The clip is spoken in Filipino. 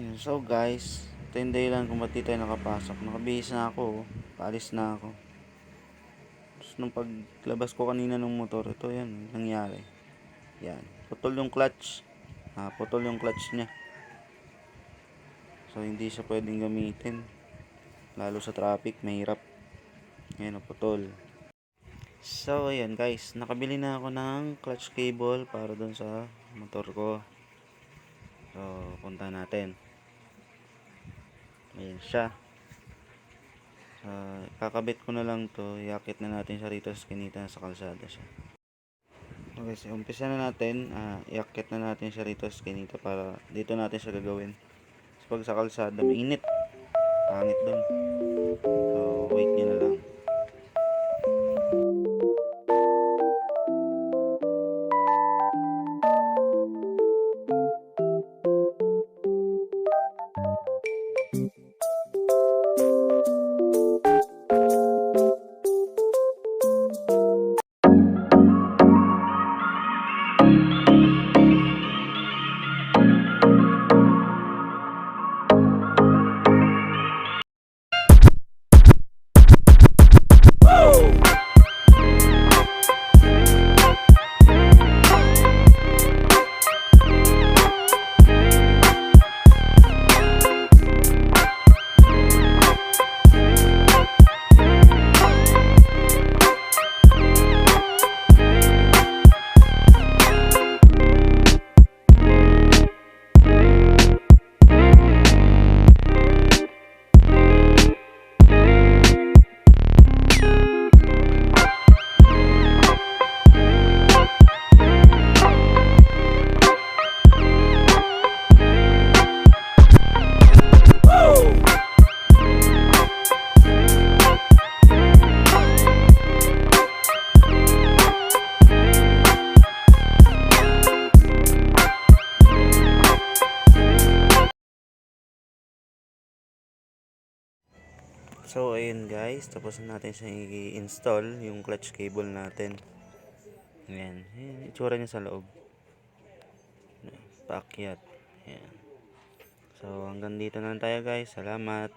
Ayan, So guys, ito yung dahilan kung ba't di nakapasok. Nakabihis na ako, oh. paalis na ako. Tapos nung paglabas ko kanina ng motor, ito yan, nangyari. Yan, putol yung clutch. Ah, putol yung clutch niya. So hindi siya pwedeng gamitin. Lalo sa traffic, mahirap. Ayan, oh, putol. So, ayan guys, nakabili na ako ng clutch cable para doon sa motor ko. So, punta natin. Ayan siya. Uh, kakabit ko na lang to. Iakit na natin siya rito sa kinita sa kalsada siya. Okay, so umpisa na natin. Uh, iakit na natin siya rito sa kinita para dito natin siya gagawin. So, pag sa kalsada, mainit. Pangit dun. So, So, ayun guys. Tapos na natin siya i-install yung clutch cable natin. Ayan. Ayan. Itsura niya sa loob. Paakyat. Ayan. So, hanggang dito na tayo guys. Salamat.